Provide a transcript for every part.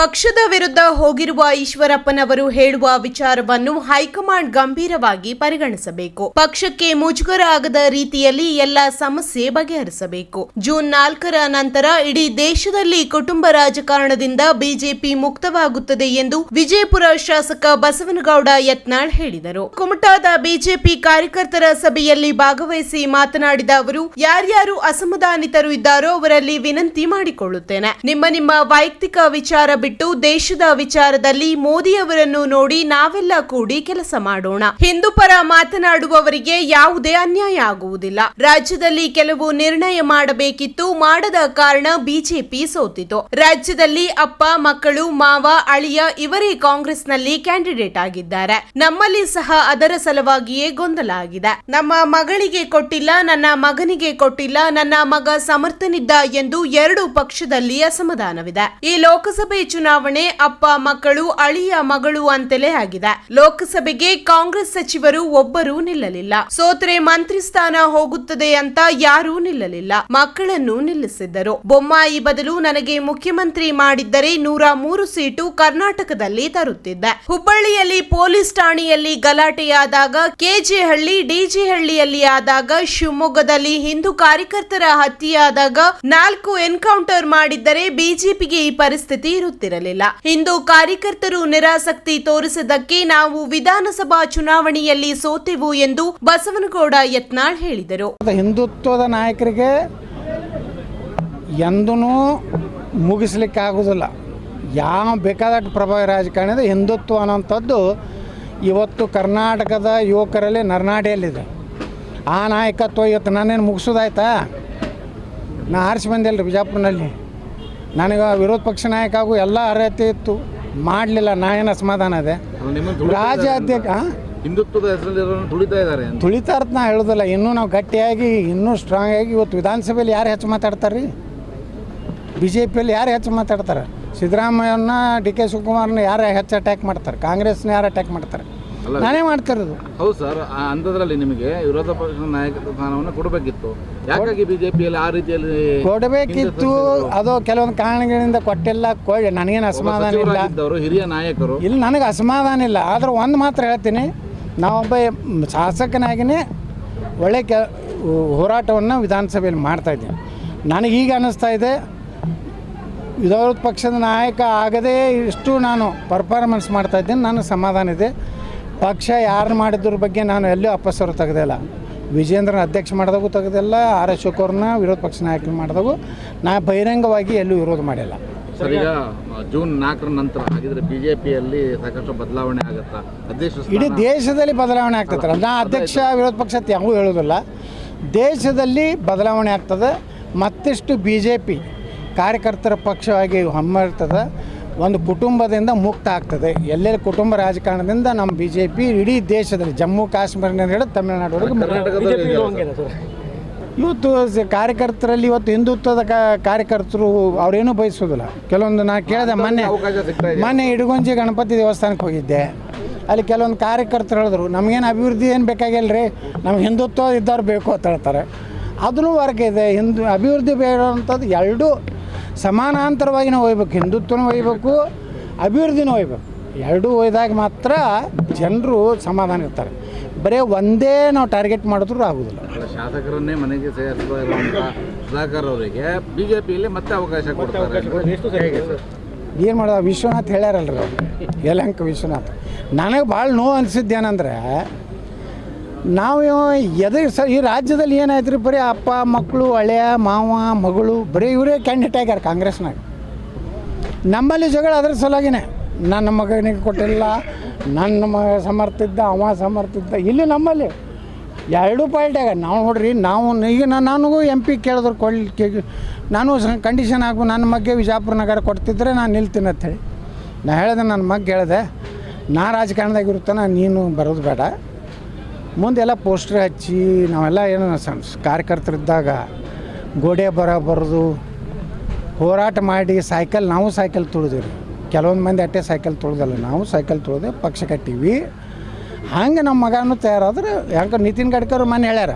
ಪಕ್ಷದ ವಿರುದ್ಧ ಹೋಗಿರುವ ಈಶ್ವರಪ್ಪನವರು ಹೇಳುವ ವಿಚಾರವನ್ನು ಹೈಕಮಾಂಡ್ ಗಂಭೀರವಾಗಿ ಪರಿಗಣಿಸಬೇಕು. ಪಕ್ಷಕ್ಕೆ ಮುಜುಗರ ಆಗದ ರೀತಿಯಲ್ಲಿ ಎಲ್ಲ ಸಮಸ್ಯೆ ಬಗೆಹರಿಸಬೇಕು. ಜೂನ್ ನಾಲ್ಕರ ನಂತರ ಇಡೀ ದೇಶದಲ್ಲಿ ಕುಟುಂಬ ರಾಜಕಾರಣದಿಂದ ಬಿಜೆಪಿ ಮುಕ್ತವಾಗುತ್ತದೆ ಎಂದು ವಿಜಯಪುರ ಶಾಸಕ ಬಸವನಗೌಡ ಯತ್ನಾಳ್ ಹೇಳಿದರು. ಕುಮಟಾದ ಬಿಜೆಪಿ ಕಾರ್ಯಕರ್ತರ ಸಭೆಯಲ್ಲಿ ಭಾಗವಹಿಸಿ ಮಾತನಾಡಿದ ಅವರು, ಯಾರ್ಯಾರು ಅಸಮಾಧಾನಿತರು ಇದ್ದಾರೋ ಅವರಲ್ಲಿ ವಿನಂತಿ ಮಾಡಿಕೊಳ್ಳುತ್ತೇನೆ. ನಿಮ್ಮ ನಿಮ್ಮ ವೈಯಕ್ತಿಕ ವಿಚಾರ ಬಿಟ್ಟು ದೇಶದ ವಿಚಾರದಲ್ಲಿ ಮೋದಿ ಅವರನ್ನು ನೋಡಿ ನಾವೆಲ್ಲ ಕೂಡಿ ಕೆಲಸ ಮಾಡೋಣ. ಹಿಂದೂ ಪರ ಮಾತನಾಡುವವರಿಗೆ ಯಾವುದೇ ಅನ್ಯಾಯ ಆಗುವುದಿಲ್ಲ. ರಾಜ್ಯದಲ್ಲಿ ಕೆಲವು ನಿರ್ಣಯ ಮಾಡಬೇಕಿತ್ತು. ಮಾಡದ ಕಾರಣ ಬಿಜೆಪಿ ಸೋತಿತು. ರಾಜ್ಯದಲ್ಲಿ ಅಪ್ಪ, ಮಕ್ಕಳು, ಮಾವ, ಅಳಿಯ ಇವರೇ ಕಾಂಗ್ರೆಸ್ನಲ್ಲಿ ಕ್ಯಾಂಡಿಡೇಟ್ ಆಗಿದ್ದಾರೆ. ನಮ್ಮಲ್ಲಿ ಸಹ ಅದರ ಸಲುವಾಗಿಯೇ ಗೊಂದಲ ಆಗಿದೆ. ನಮ್ಮ ಮಗಳಿಗೆ ಕೊಟ್ಟಿಲ್ಲ, ನನ್ನ ಮಗನಿಗೆ ಕೊಟ್ಟಿಲ್ಲ, ನನ್ನ ಮಗ ಸಮರ್ಥನಿದ್ದ ಎಂದು ಎರಡು ಪಕ್ಷದಲ್ಲಿ ಅಸಮಾಧಾನವಿದೆ. ಈ ಲೋಕಸಭೆ ಚುನಾವಣೆ ಅಪ್ಪ ಮಕ್ಕಳು ಅಳಿಯ ಮಗಳು ಅಂತಲೇ ಆಗಿದೆ. ಲೋಕಸಭೆಗೆ ಕಾಂಗ್ರೆಸ್ ಸಚಿವರು ಒಬ್ಬರು ನಿಲ್ಲಲಿಲ್ಲ. ಸೋತ್ರೆ ಮಂತ್ರಿ ಸ್ಥಾನ ಹೋಗುತ್ತದೆ ಅಂತ ಯಾರೂ ನಿಲ್ಲಲಿಲ್ಲ. ಮಕ್ಕಳನ್ನು ನಿಲ್ಲಿಸಿದ್ದರು. ಬೊಮ್ಮಾಯಿ ಬದಲು ನನಗೆ ಮುಖ್ಯಮಂತ್ರಿ ಮಾಡಿದ್ದರೆ ನೂರ ಮೂರು ಸೀಟು ಕರ್ನಾಟಕದಲ್ಲಿ ತರುತ್ತಿದ್ದೆ. ಹುಬ್ಬಳ್ಳಿಯಲ್ಲಿ ಪೊಲೀಸ್ ಠಾಣೆಯಲ್ಲಿ ಗಲಾಟೆಯಾದಾಗ, ಕೆಜೆಹಳ್ಳಿ, ಡಿಜೆಹಳ್ಳಿಯಲ್ಲಿ ಆದಾಗ, ಶಿವಮೊಗ್ಗದಲ್ಲಿ ಹಿಂದೂ ಕಾರ್ಯಕರ್ತರ ಹತ್ಯೆಯಾದಾಗ ನಾಲ್ಕು ಎನ್ಕೌಂಟರ್ ಮಾಡಿದ್ದರೆ ಬಿಜೆಪಿಗೆ ಈ ಪರಿಸ್ಥಿತಿ ಇರುತ್ತಿರಲಿಲ್ಲ ಇಂದು ಕಾರ್ಯಕರ್ತರು ನಿರಾಸಕ್ತಿ ತೋರಿಸಿದ್ದಕ್ಕೆ ನಾವು ವಿಧಾನಸಭಾ ಚುನಾವಣೆಯಲ್ಲಿ ಸೋತೆವು ಎಂದು ಬಸವನಗೌಡ ಯತ್ನಾಳ್ ಹೇಳಿದರು. ಹಿಂದುತ್ವದ ನಾಯಕರಿಗೆ ಎಂದೂ ಮುಗಿಸ್ಲಿಕ್ಕೆ ಆಗೋದಿಲ್ಲ ಯಾವ ಬೇಕಾದಷ್ಟು ಪ್ರಭಾವಿ ರಾಜಕಾರಣದ ಹಿಂದುತ್ವ ಅನ್ನೋಂಥದ್ದು ಇವತ್ತು ಕರ್ನಾಟಕದ ಯುವಕರಲ್ಲಿ ನರ್ನಾಡಿಯಲ್ಲಿದೆ. ಆ ನಾಯಕತ್ವ ಇವತ್ತು ನಾನೇನು ಮುಗಿಸೋದಾಯ್ತಾ? ನಾ ಆರಿಸಿ ಬಂದಿಲ್ಲ ಬಿಜಾಪುರನಲ್ಲಿ. ನನಗೆ ವಿರೋಧ ಪಕ್ಷ ನಾಯಕ ಆಗು ಎಲ್ಲ ಅರ್ಹತೆ ಇತ್ತು. ಮಾಡಲಿಲ್ಲ. ನಾ ಏನು ಅಸಮಾಧಾನ ಇದೆ? ರಾಜ್ಯಾಧ್ಯಕ್ಷ ಹಿಂದುತ್ವದ ಹೆಸರಲ್ಲಿ ತುಳಿತಾ ಇದ್ದಾರೆ ಅಂತ. ತುಳಿತಾ ಇರ್ತ ನಾ ಹೇಳೋದಿಲ್ಲ. ಇನ್ನೂ ನಾವು ಗಟ್ಟಿಯಾಗಿ ಇನ್ನೂ ಸ್ಟ್ರಾಂಗ್ ಆಗಿ ಇವತ್ತು ವಿಧಾನಸಭೆಯಲ್ಲಿ ಯಾರು ಹೆಚ್ಚು ಮಾತಾಡ್ತಾರೆ ರೀ ಬಿ ಜೆ ಪಿಯಲ್ಲಿ ಯಾರು ಹೆಚ್ಚು ಮಾತಾಡ್ತಾರೆ? ಸಿದ್ದರಾಮಯ್ಯನ ಡಿ ಕೆ ಶಿವಕುಮಾರ್ನ ಯಾರು ಹೆಚ್ಚು ಅಟ್ಯಾಕ್ ಮಾಡ್ತಾರೆ? ಕಾಂಗ್ರೆಸ್ನ ಯಾರು ಅಟ್ಯಾಕ್ ಮಾಡ್ತಾರೆ? ನಾನೇ ಮಾಡ್ತಿರೋದು. ಹೌದು ಸರ್ ಆ ಹಂತದಲ್ಲಿ ನಿಮಗೆ ವಿರೋಧ ಪಕ್ಷದ ನಾಯಕತ್ವ ಸ್ಥಾನವನ್ನು ಕೊಡಬೇಕಿತ್ತು. ಯಾಕಾಗಿ ಬಿಜೆಪಿಯಲ್ಲಿ ಆ ರೀತಿಯಲ್ಲಿ ಕೊಡಬೇಕಿತ್ತು ಅದು ಕೆಲವೊಂದು ಕಾರಣಗಳಿಂದ ಕೊಟ್ಟೆಲ್ಲ ಕೊಡಿ ನನಗೇನು ಅಸಮಾಧಾನ ಇಲ್ಲ. ಇದ್ದವರು ಹಿರಿಯ ನಾಯಕರು. ಇಲ್ಲಿ ನನಗೆ ಅಸಮಾಧಾನ ಇಲ್ಲ. ಆದ್ರೆ ಒಂದು ಮಾತ್ರ ಹೇಳ್ತೀನಿ. ನಾವೊಬ್ಬ ಶಾಸಕನಾಗಿನೇ ಒಳ್ಳೆ ಕೆ ಹೋರಾಟವನ್ನು ವಿಧಾನಸಭೆಯಲ್ಲಿ ನನಗೆ ಈಗ ಅನ್ನಿಸ್ತಾ ಇದೆ ವಿರೋಧ ಪಕ್ಷದ ನಾಯಕ ಆಗದೇ ಇಷ್ಟು ನಾನು ಪರ್ಫಾರ್ಮೆನ್ಸ್ ಮಾಡ್ತಾಯಿದ್ದೀನಿ ನನಗೆ ಸಮಾಧಾನ ಇದೆ. ಪಕ್ಷ ಯಾರು ಮಾಡಿದ್ರ ಬಗ್ಗೆ ನಾನು ಎಲ್ಲೂ ಅಪಸ್ವರ ತೆಗೆದಿಲ್ಲ. ವಿಜೇಂದ್ರನ ಅಧ್ಯಕ್ಷ ಮಾಡಿದಾಗೂ ತೆಗೆದಿಲ್ಲ ಆರ್ ಎಸ್ ಶುಕೂರ್ನ ವಿರೋಧ ಪಕ್ಷ ನಾಯಕರು ಮಾಡಿದಾಗೂ ನಾ ಬಹಿರಂಗವಾಗಿ ಎಲ್ಲೂ ವಿರೋಧ ಮಾಡಿಲ್ಲ. ಸರ್ ಈಗ ಜೂನ್ ನಾಲ್ಕರ ನಂತರ ಹಾಗಿದ್ರೆ ಬಿಜೆಪಿಯಲ್ಲಿ ಸಾಕಷ್ಟು ಬದಲಾವಣೆ ಆಗುತ್ತಾ? ಅಧ್ಯಕ್ಷ ಇಡೀ ದೇಶದಲ್ಲಿ ಬದಲಾವಣೆ ಆಗ್ತೈತಲ್ಲ? ನಾ ಅಧ್ಯಕ್ಷ ವಿರೋಧ ಪಕ್ಷ ಅಂತ ಯಾವೂ ಹೇಳೋದಿಲ್ಲ. ದೇಶದಲ್ಲಿ ಬದಲಾವಣೆ ಆಗ್ತದೆ ಮತ್ತಿಷ್ಟು ಬಿ ಜೆ ಪಿ ಕಾರ್ಯಕರ್ತರ ಪಕ್ಷವಾಗಿ ಹಮ್ಮಿರ್ತದೆ ಒಂದು ಕುಟುಂಬದಿಂದ ಮುಕ್ತ ಆಗ್ತದೆ. ಎಲ್ಲೆಲ್ಲಿ ಕುಟುಂಬ ರಾಜಕಾರಣದಿಂದ ನಮ್ಮ ಬಿ ಜೆ ಪಿ ಇಡೀ ದೇಶದಲ್ಲಿ ಜಮ್ಮು ಕಾಶ್ಮೀರದಿಂದ ಹಿಡಿದು ತಮಿಳುನಾಡು? ಇವತ್ತು ಕಾರ್ಯಕರ್ತರಲ್ಲಿ ಇವತ್ತು ಹಿಂದುತ್ವದ ಕಾ- ಕಾರ್ಯಕರ್ತರು ಅವರೇನು ಬಯಸೋದಿಲ್ಲ ಕೆಲವೊಂದು ನಾನು ಕೇಳಿದೆ ಮೊನ್ನೆ ಮೊನ್ನೆ ಇಡಗುಂಜಿ ಗಣಪತಿ ದೇವಸ್ಥಾನಕ್ಕೆ ಹೋಗಿದ್ದೆ. ಅಲ್ಲಿ ಕೆಲವೊಂದು ಕಾರ್ಯಕರ್ತರು ಹೇಳಿದ್ರು ನಮಗೇನು ಅಭಿವೃದ್ಧಿ ಏನು ಬೇಕಾಗಿಲ್ಲ ರೀ ನಮ್ಗೆ ಹಿಂದುತ್ವ ಇದ್ದವ್ರು ಬೇಕು ಅಂತ ಹೇಳ್ತಾರೆ. ಅದನ್ನು ವರ್ಗ ಇದೆ. ಹಿಂದೂ ಅಭಿವೃದ್ಧಿ ಬೇಡುವಂಥದ್ದು ಎರಡೂ ಸಮಾನಾಂತರವಾಗಿ ನಾವು ಒಯ್ಬೇಕು ಹಿಂದುತ್ವನೂ ಒಯ್ಬೇಕು ಅಭಿವೃದ್ಧಿನೂ ಒಯ್ಬೇಕು ಎರಡೂ ಒಯ್ದಾಗ ಮಾತ್ರ ಜನರು ಸಮಾಧಾನ ಇರ್ತಾರೆ. ಬರೀ ಒಂದೇ ನಾವು ಟಾರ್ಗೆಟ್ ಮಾಡಿದ್ರು ಆಗೋದಿಲ್ಲ. ಶಾಸಕರನ್ನೇ ಮನೆಗೆ ಸೇರಿಸುವ ಸುಧಾಕರ್ ಅವರಿಗೆ ಬಿಜೆಪಿಯಲ್ಲಿ ಮತ್ತೆ ಅವಕಾಶ ಕೊಡ್ತಾರೆ. ಏನು ಮಾಡೋದು? ವಿಶ್ವನಾಥ್ ಹೇಳ್ಯಾರಲ್ರಿ ಅವ್ರು. ಯಲಂಕ ವಿಶ್ವನಾಥ್. ನನಗೆ ಭಾಳ ನೋವು ಅನಿಸಿದ್ದೇನೆಂದ್ರೆ ನಾವು ಎದುರು ಸ ಈ ರಾಜ್ಯದಲ್ಲಿ ಏನಾಯ್ತು ರೀ ಬರೀ ಅಪ್ಪ ಮಕ್ಕಳು ಹಳೆಯ ಮಾವ, ಮಗಳು, ಬರೀ ಇವರೇ ಕ್ಯಾಂಡಿಡೇಟ್ ಆಗ್ಯಾರ ಕಾಂಗ್ರೆಸ್ನಾಗ. ನಮ್ಮಲ್ಲಿ ಜಗಳ ಅದ್ರ ಸಲುವಾಗಿನೇ. ನನ್ನ ಮಗನಿಗೆ ಕೊಟ್ಟಿಲ್ಲ, ನನ್ನ ಮಗ ಸಮರ್ಥ ಇದ್ದ ಅವ ಸಮರ್ಥ ಇದ್ದ ಇಲ್ಲಿ ನಮ್ಮಲ್ಲಿ ಎರಡೂ ಪಾರ್ಟಿಯಾಗ ನಾವು ನೋಡ್ರಿ, ನಾವು ಈಗ ನಾನು ನನಗೂ ಎಂ ಪಿ ಕೇಳಿದ್ರು ಕೊಡ್ಲಿಕ್ಕೆ ನಾನು ಕಂಡೀಷನ್ ಆಗು, ನನ್ನ ಮಗ್ಗೆ ವಿಜಾಪುರ ನಗರ ಕೊಡ್ತಿದ್ರೆ ನಾನು ನಿಲ್ತೀನಿ ಹೇಳಿ. ನಾ ಹೇಳಿದೆ, ನನ್ನ ಮಗ ಹೇಳಿದೆ ನಾ ರಾಜಕಾರಣದಾಗ ನೀನು ಬರೋದು ಬೇಡ. ಮುಂದೆಲ್ಲ ಪೋಸ್ಟರ್ ಹಚ್ಚಿ ನಾವೆಲ್ಲ ಏನು ಸಣ್ಣ ಕಾರ್ಯಕರ್ತರಿದ್ದಾಗ ಗೋಡೆ ಬರ ಬರೋದು. ಹೋರಾಟ ಮಾಡಿ ಸೈಕಲ್, ನಾವು ಸೈಕಲ್ ತುಳಿದ್ವಿ. ರೀ ಕೆಲವೊಂದು ಮಂದಿ ಅಟ್ಟೆ ಸೈಕಲ್ ತುಳಿದಲ್ಲ, ನಾವು ಸೈಕಲ್ ತುಳಿದೆ ಪಕ್ಷ ಕಟ್ಟೀವಿ. ಹಂಗೆ ನಮ್ಮ ಮಗನೂ ತಯಾರಾದ್ರೆ ಯಾಕೆ ನಿತಿನ್ ಗಡ್ಕರ್ ಮನೆ ಹೇಳ್ಯಾರ,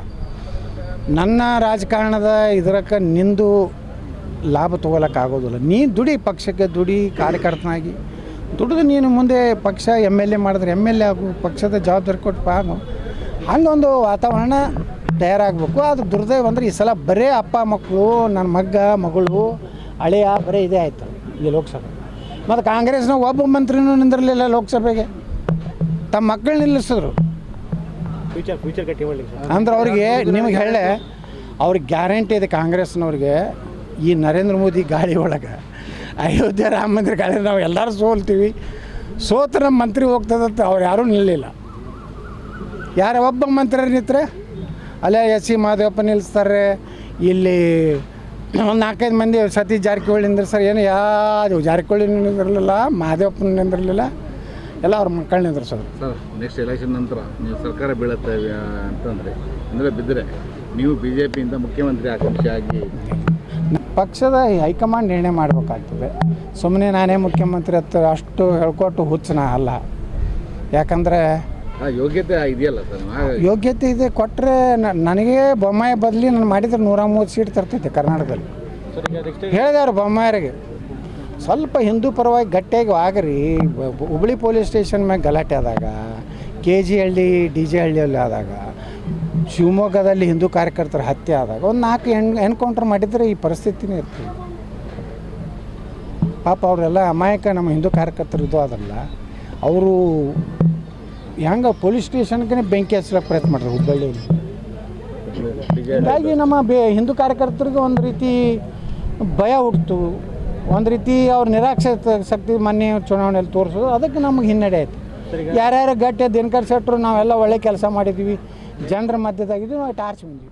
ನನ್ನ ರಾಜಕಾರಣದ ಇದರಕ್ಕೆ ನಿಂದು ಲಾಭ ತೊಗೊಳಕ್ಕೆ ಆಗೋದಿಲ್ಲ. ನೀ ದುಡಿ ಪಕ್ಷಕ್ಕೆ ದುಡಿ ಕಾರ್ಯಕರ್ತನಾಗಿ. ದುಡಿದು ನೀನು ಮುಂದೆ ಪಕ್ಷ ಎಂ ಎಲ್ ಎ ಮಾಡಿದ್ರೆ ಎಂ ಎಲ್ ಎ ಆಗು, ಪಕ್ಷದ ಜವಾಬ್ದಾರಿ ಕೊಟ್ಟು ಆಗು. ಹಂಗೊಂದು ವಾತಾವರಣ ತಯಾರಾಗಬೇಕು. ಅದು ದುರ್ದೈವ ಅಂದ್ರೆ ಈ ಸಲ ಬರೇ ಅಪ್ಪ ಮಕ್ಕಳು ನನ್ನ ಮಗ್ಗ ಮಗಳು ಹಳೆಯ ಬರೀ ಇದೇ ಆಯಿತು ಈ ಲೋಕಸಭೆ. ಮತ್ತು ಕಾಂಗ್ರೆಸ್ನ ಒಬ್ಬ ಮಂತ್ರಿನೂ ನಿಂದಿರಲಿಲ್ಲ ಲೋಕಸಭೆಗೆ. ತಮ್ಮ ಮಕ್ಕಳು ನಿಲ್ಲಿಸಿದ್ರು. ಅಂದ್ರೆ ಅವ್ರಿಗೆ ನಿಮಗೆ ಹೇಳ ಅವ್ರಿಗೆ ಗ್ಯಾರಂಟಿ ಇದೆ ಕಾಂಗ್ರೆಸ್ನವ್ರಿಗೆ ಈ ನರೇಂದ್ರ ಮೋದಿ ಗಾಳಿ ಒಳಗೆ. ಅಯೋಧ್ಯೆ ರಾಮ ಮಂದಿರ ಗಾಳಿ ನಾವು ಎಲ್ಲರೂ ಸೋಲ್ತೀವಿ. ಸೋತ್ರ ನಮ್ಮ ಮಂತ್ರಿ ಹೋಗ್ತದಂತ ಅವ್ರು ಯಾರೂ ನಿಲ್ಲಿಲ್ಲ. ಯಾರ ಒಬ್ಬ ಮಂತ್ರಿ ನಿತ್ರೆ ಅಲ್ಲೇ ಎಸ್ ಸಿ ಮಾದೇವಪ್ಪ ನಿಲ್ಲಿಸ್ತಾರೆ ಇಲ್ಲಿ ಒಂದು ನಾಲ್ಕೈದು ಮಂದಿ ಸತೀಶ್ ಜಾರಕಿಹೊಳಿ ಸರ್ ಏನು ಯಾವುದು ಜಾರಕಿಹೊಳಿ ನಿಂದಿರಲಿಲ್ಲ ಮಾದೇವಪ್ಪನ ನಿಂದಿರಲಿಲ್ಲ ಎಲ್ಲ ಅವ್ರ ಮಕ್ಕಳು ನಿಂದ್ರೆ ಸರ್ ನೆಕ್ಸ್ಟ್ ಎಲೆಕ್ಷನ್ ನಂತರ ನೀವು ಸರ್ಕಾರ ಬೀಳುತ್ತೆ ಅಂತಂದರೆ ಅಂದರೆ ಬಿದ್ದರೆ ನೀವು ಬಿ ಜೆ ಪಿಯಿಂದ ಮುಖ್ಯಮಂತ್ರಿ ಆಕಾಂಕ್ಷಿ ಆಗಿ ಪಕ್ಷದ ಹೈಕಮಾಂಡ್ ನಿರ್ಣಯ ಮಾಡಬೇಕಾಗ್ತದೆ. ಸುಮ್ಮನೆ ನಾನೇ ಮುಖ್ಯಮಂತ್ರಿ ಹತ್ರ ಅಷ್ಟು ಹೇಳ್ಕೊಟ್ಟು ಹುಚ್ಚನ ಅಲ್ಲ. ಯಾಕಂದರೆ ಯೋಗ್ಯತೆ ಇದೆಯಲ್ಲ ಸರ್? ಯೋಗ್ಯತೆ ಇದೆ ಕೊಟ್ಟರೆ ನನಗೆ ಬೊಮ್ಮಾಯಿ ಬದಲಿ ನಾನು ಮಾಡಿದ್ರೆ ನೂರ ಮೂವತ್ತು ಸೀಟ್ ತರ್ತಿದ್ದೆ ಕರ್ನಾಟಕದಲ್ಲಿ. ಹೇಳಿದಾರ ಹೇಳಿದವ್ರು ಬೊಮ್ಮಾಯರಿಗೆ ಸ್ವಲ್ಪ ಹಿಂದೂ ಪರವಾಗಿ ಗಟ್ಟಿಯಾಗಿ ಆಗ್ರಿ. ಹುಬ್ಳಿ ಪೊಲೀಸ್ ಸ್ಟೇಷನ್ ಮ್ಯಾಗ ಗಲಾಟೆ ಆದಾಗ K G Halli D J ಹಳ್ಳಿಯಲ್ಲಿ ಆದಾಗ ಶಿವಮೊಗ್ಗದಲ್ಲಿ ಹಿಂದೂ ಕಾರ್ಯಕರ್ತರ ಹತ್ಯೆ ಆದಾಗ ಒಂದು ನಾಲ್ಕು ಎನ್ ಎನ್ಕೌಂಟರ್ ಮಾಡಿದರೆ ಈ ಪರಿಸ್ಥಿತಿನೇ ಇರ್ತದೆ ಪಾಪ ಅವರೆಲ್ಲ ಅಮಾಯಕ ನಮ್ಮ ಹಿಂದೂ ಕಾರ್ಯಕರ್ತರು ಇದು ಅದಲ್ಲ ಅವರು ಹೆಂಗೆ ಪೊಲೀಸ್ ಸ್ಟೇಷನ್ಗೆ ಬೆಂಕಿ ಹಚ್ಚಲಿಕ್ಕೆ ಪ್ರಯತ್ನ ಮಾಡ್ರಿ ಹುಬ್ಬಳ್ಳಿಯಲ್ಲಿ ಹೀಗಾಗಿ ನಮ್ಮ ಬೇ ಹಿಂದೂ ಕಾರ್ಯಕರ್ತರಿಗೆ ಒಂದು ರೀತಿ ಭಯ ಹುಟ್ಟಿತು ಒಂದು ರೀತಿ ಅವ್ರು ನಿರಾಕ್ಷರ ಶಕ್ತಿ ಮೊನ್ನೆ ಚುನಾವಣೆಯಲ್ಲಿ ತೋರಿಸೋದು, ಅದಕ್ಕೆ ನಮಗೆ ಹಿನ್ನಡೆ ಆಯ್ತು. ಯಾರ್ಯಾರು ಗಟ್ಟಿ ದಿನಕರ್ ಶೆಟ್ಟರು ನಾವೆಲ್ಲ ಒಳ್ಳೆ ಕೆಲಸ ಮಾಡಿದ್ವಿ, ಜನರ ಮಧ್ಯದಾಗಿದ್ದು ನಾವು ಟಾರ್ಚ್ ಬಂದ್ವಿ.